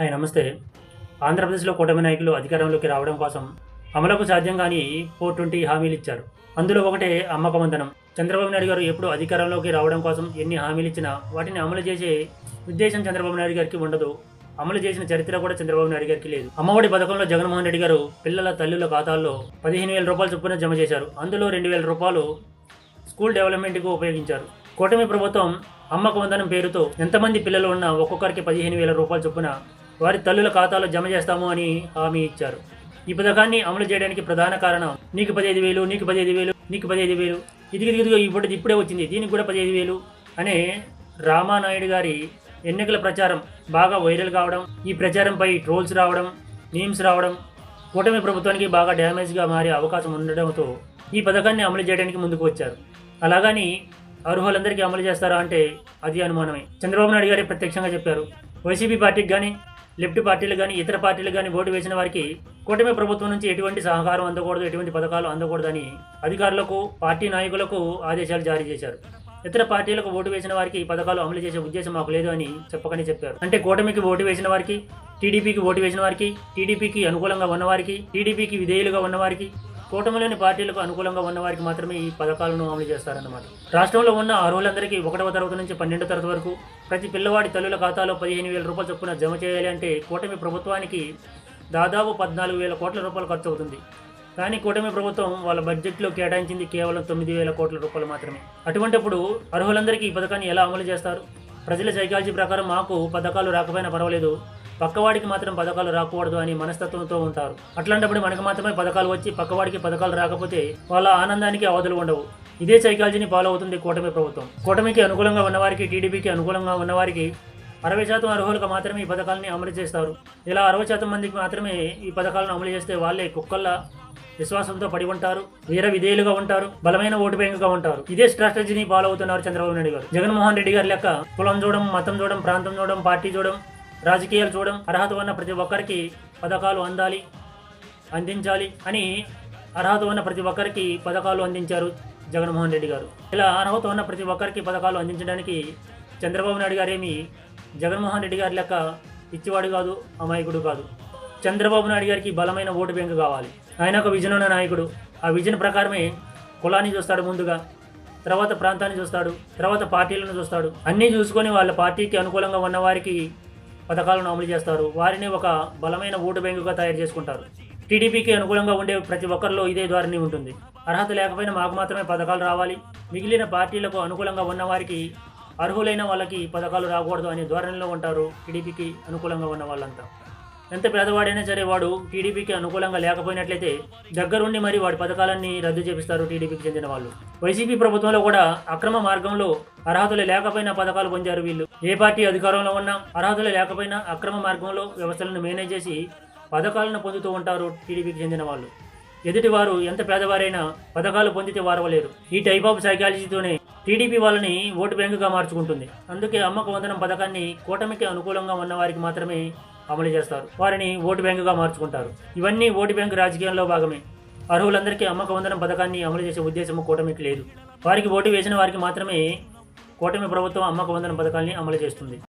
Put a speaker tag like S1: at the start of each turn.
S1: Hi నమస్తే. ఆంధ్రప్రదేశ్లో కూటమి నాయకులు అధికారంలోకి రావడం కోసం అమలకు సాధ్యం కాని ఫోర్ ట్వంటీ హామీలు ఇచ్చారు. అందులో ఒకటే అమ్మక వందనం చంద్రబాబు నాయుడు గారు ఎప్పుడు అధికారంలోకి రావడం కోసం ఎన్ని హామీలు ఇచ్చినా వాటిని అమలు చేసే ఉద్దేశం చంద్రబాబు నాయుడు గారికి ఉండదు. అమలు చేసిన చరిత్ర కూడా చంద్రబాబు నాయుడు గారికి లేదు. అమ్మఒడి పథకంలో జగన్మోహన్ రెడ్డి గారు పిల్లల తల్లుల ఖాతాల్లో పదిహేను వేల రూపాయలు చొప్పున జమ చేశారు. అందులో రెండు వేల రూపాయలు స్కూల్ డెవలప్మెంట్కు ఉపయోగించారు. కూటమి ప్రభుత్వం అమ్మకు వందనం పేరుతో ఎంతమంది పిల్లలు ఉన్నా ఒక్కొక్కరికి పదిహేను వేల రూపాయలు చొప్పున వారి తల్లుల ఖాతాలో జమ చేస్తాము అని హామీ ఇచ్చారు. ఈ పథకాన్ని అమలు చేయడానికి ప్రధాన కారణం నీకు పదిహేను వేలు నీకు పదిహేను వేలు నీకు పదిహేను వేలు. ఇదిగి ఇదిగో ఇప్పుడు ఇప్పుడే వచ్చింది దీనికి కూడా పదిహేను వేలు అనే రామానాయుడు గారి ఎన్నికల ప్రచారం బాగా వైరల్ కావడం ఈ ప్రచారంపై ట్రోల్స్ రావడం మీమ్స్ రావడం కూటమి ప్రభుత్వానికి బాగా డ్యామేజ్గా మారే అవకాశం ఉండడంతో ఈ పథకాన్ని అమలు చేయడానికి ముందుకు వచ్చారు. అలాగని అర్హులందరికీ అమలు చేస్తారా అంటే అది అనుమానమే. చంద్రబాబు నాయుడు గారే ప్రత్యక్షంగా చెప్పారు. వైసీపీ పార్టీకి కానీ లెఫ్ట్ పార్టీలు కానీ ఇతర పార్టీలు కానీ ఓటు వేసిన వారికి కూటమి ప్రభుత్వం నుంచి ఎటువంటి సహకారం అందకూడదు ఎటువంటి పథకాలు అందకూడదని అధికారులకు పార్టీ నాయకులకు ఆదేశాలు జారీ చేశారు. ఇతర పార్టీలకు ఓటు వేసిన వారికి ఈ పథకాలు అమలు చేసే ఉద్దేశం మాకు లేదు అని చెప్పకనే చెప్పారు. అంటే కూటమికి ఓటు వేసిన వారికి టీడీపీకి ఓటు వేసిన వారికి టీడీపీకి అనుకూలంగా ఉన్నవారికి టీడీపీకి విధేయులుగా ఉన్నవారికి కూటమిలోని పార్టీలకు అనుకూలంగా ఉన్న వారికి మాత్రమే ఈ పథకాలను అమలు చేస్తారన్నమాట. రాష్ట్రంలో ఉన్న అర్హులందరికీ ఒకటవ తరగతి నుంచి పన్నెండవ తరగతి వరకు ప్రతి పిల్లవాడి తల్లుల ఖాతాలో పదిహేను వేల రూపాయలు చొప్పున జమ చేయాలి అంటే కూటమి ప్రభుత్వానికి దాదాపు పద్నాలుగు వేల కోట్ల రూపాయలు ఖర్చు అవుతుంది. కానీ కూటమి ప్రభుత్వం వాళ్ళ బడ్జెట్లో కేటాయించింది కేవలం తొమ్మిది వేల కోట్ల రూపాయలు మాత్రమే. అటువంటిప్పుడు అర్హులందరికీ ఈ పథకాన్ని ఎలా అమలు చేస్తారు? ప్రజల సైకాలజీ ప్రకారం మాకు పథకాలు రాకపోయినా పర్వాలేదు. పక్కవాడికి మాత్రం పథకాలు రాకూడదు అని మనస్తత్వంతో ఉంటారు. అట్లాంటప్పుడు మనకు మాత్రమే పథకాలు వచ్చి పక్కవాడికి పథకాలు రాకపోతే వాళ్ళ ఆనందానికి అవధులు ఉండవు. ఇదే సైకాలజీని ఫాలో అవుతుంది కూటమి ప్రభుత్వం. కూటమికి అనుకూలంగా ఉన్నవారికి టీడీపీకి అనుకూలంగా ఉన్నవారికి అరవై శాతం అర్హులకు మాత్రమే ఈ పథకాలని అమలు చేస్తారు. ఇలా అరవై శాతం మందికి మాత్రమే ఈ పథకాలను అమలు చేస్తే వాళ్ళే కుక్కల్లా విశ్వాసంతో పడి ఉంటారు వీర విధేయులుగా ఉంటారు బలమైన ఓటు బ్యాంకుగా ఉంటారు. ఇదే స్ట్రాటజీని ఫాలో అవుతున్నారు చంద్రబాబు నాయుడు గారు. జగన్మోహన్ రెడ్డి గారి లెక్క కులం చూడడం మతం చూడడం ప్రాంతం చూడడం పార్టీ చూడడం రాజకీయాలు చూడడం అర్హత ఉన్న ప్రతి ఒక్కరికి పథకాలు అందాలి అందించాలి అని అర్హత ఉన్న ప్రతి ఒక్కరికి పథకాలు అందించారు జగన్మోహన్ రెడ్డి గారు. ఇలా అర్హత ఉన్న ప్రతి ఒక్కరికి పథకాలు అందించడానికి చంద్రబాబు నాయుడు గారేమి జగన్మోహన్ రెడ్డి గారి లెక్క ఇచ్చివాడు కాదు అమాయకుడు కాదు. చంద్రబాబు నాయుడు గారికి బలమైన ఓటు బ్యాంకు కావాలి. ఆయన ఒక విజన్ ఉన్న నాయకుడు. ఆ విజన్ ప్రకారమే కులాన్ని చూస్తాడు ముందుగా తర్వాత ప్రాంతాన్ని చూస్తాడు తర్వాత పార్టీలను చూస్తాడు. అన్నీ చూసుకొని వాళ్ళ పార్టీకి అనుకూలంగా ఉన్నవారికి పథకాలను అమలు చేస్తారు. వారిని ఒక బలమైన ఓటు బ్యాంకుగా తయారు చేసుకుంటారు. టీడీపీకి అనుకూలంగా ఉండే ప్రతి ఒక్కరిలో ఇదే ధోరణి ఉంటుంది. అర్హత లేకపోయినా మాకు మాత్రమే పథకాలు రావాలి. మిగిలిన పార్టీలకు అనుకూలంగా ఉన్నవారికి అర్హులైన వాళ్ళకి పథకాలు రాకూడదు అనే ధోరణిలో ఉంటారు టీడీపీకి అనుకూలంగా ఉన్న వాళ్ళంతా. ఎంత పేదవాడైనా సరే వాడు టీడీపీకి అనుకూలంగా లేకపోయినట్లయితే దగ్గరుండి మరి వాడి పథకాలన్నీ రద్దు చేపిస్తారు టీడీపీకి చెందిన వాళ్ళు. వైసీపీ ప్రభుత్వంలో కూడా అక్రమ మార్గంలో అర్హతలు లేకపోయినా పథకాలు పొందారు వీళ్ళు. ఏ పార్టీ అధికారంలో ఉన్నా అర్హతలు లేకపోయినా అక్రమ మార్గంలో వ్యవస్థలను మేనేజ్ చేసి పథకాలను పొందుతూ ఉంటారు టీడీపీకి చెందిన వాళ్ళు. ఎదుటివారు ఎంత పేదవారైనా పథకాలు పొందితే వారవలేరు. ఈ టైప్ ఆఫ్ సైకాలజీతోనే టీడీపీ వాళ్ళని ఓటు బ్యాంకుగా మార్చుకుంటుంది. అందుకే అమ్మక వందనం పథకాన్ని కూటమికి అనుకూలంగా ఉన్న వారికి మాత్రమే అమలు చేస్తారు. వారిని ఓటు బ్యాంకుగా మార్చుకుంటారు. ఇవన్నీ ఓటు బ్యాంకు రాజకీయంలో భాగమే. అర్హులందరికీ అమ్మక వందనం పథకాన్ని అమలు చేసే ఉద్దేశం కూటమికి లేదు. వారికి ఓటు వేసిన వారికి మాత్రమే కూటమి ప్రభుత్వం అమ్మక వందన పథకాన్ని అమలు చేస్తుంది.